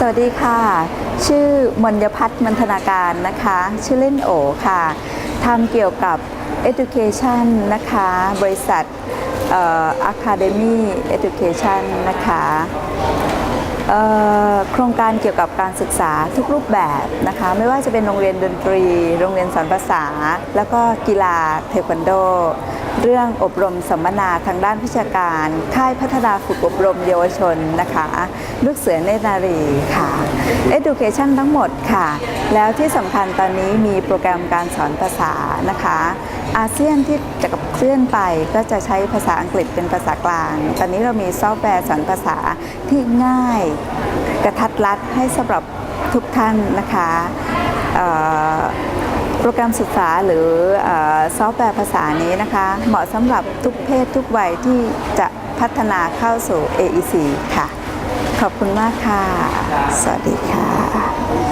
สวัสดีค่ะ ชื่อมญพัฒน์มันธนาการนะคะ ชื่อเล่นโอค่ะทำเกี่ยวกับ Education นะคะ บริษัท Academy Education นะคะโครงการเกี่ยวกับการศึกษาทุกรูปแบบนะคะ ไม่ว่าจะเป็นโรงเรียนดนตรี โรงเรียนสอนภาษา แล้วก็กีฬาเทควันโด เรื่องอบรมสัมมนาทางด้านวิชาการ ค่ายพัฒนาฝึกอบรมเยาวชนนะคะ ลูกเสือเนตรนารีค่ะ Education ทั้งหมดค่ะ แล้วที่สำคัญตอนนี้มีโปรแกรมการสอนภาษานะคะ อาเซียนที่จะกับเคลื่อนไปก็จะใช้ภาษาอังกฤษเป็นภาษากลาง ตอนนี้เรามีซอฟต์แวร์สอนภาษาที่ง่าย กระทัดรัดให้สำหรับทุกท่านนะคะ โปรแกรมศึกษาหรือซอฟต์แวร์ภาษานี้นะคะ เหมาะสำหรับทุกเพศทุกวัยที่จะพัฒนาเข้าสู่ AEC ค่ะ ขอบคุณมากค่ะ สวัสดีค่ะ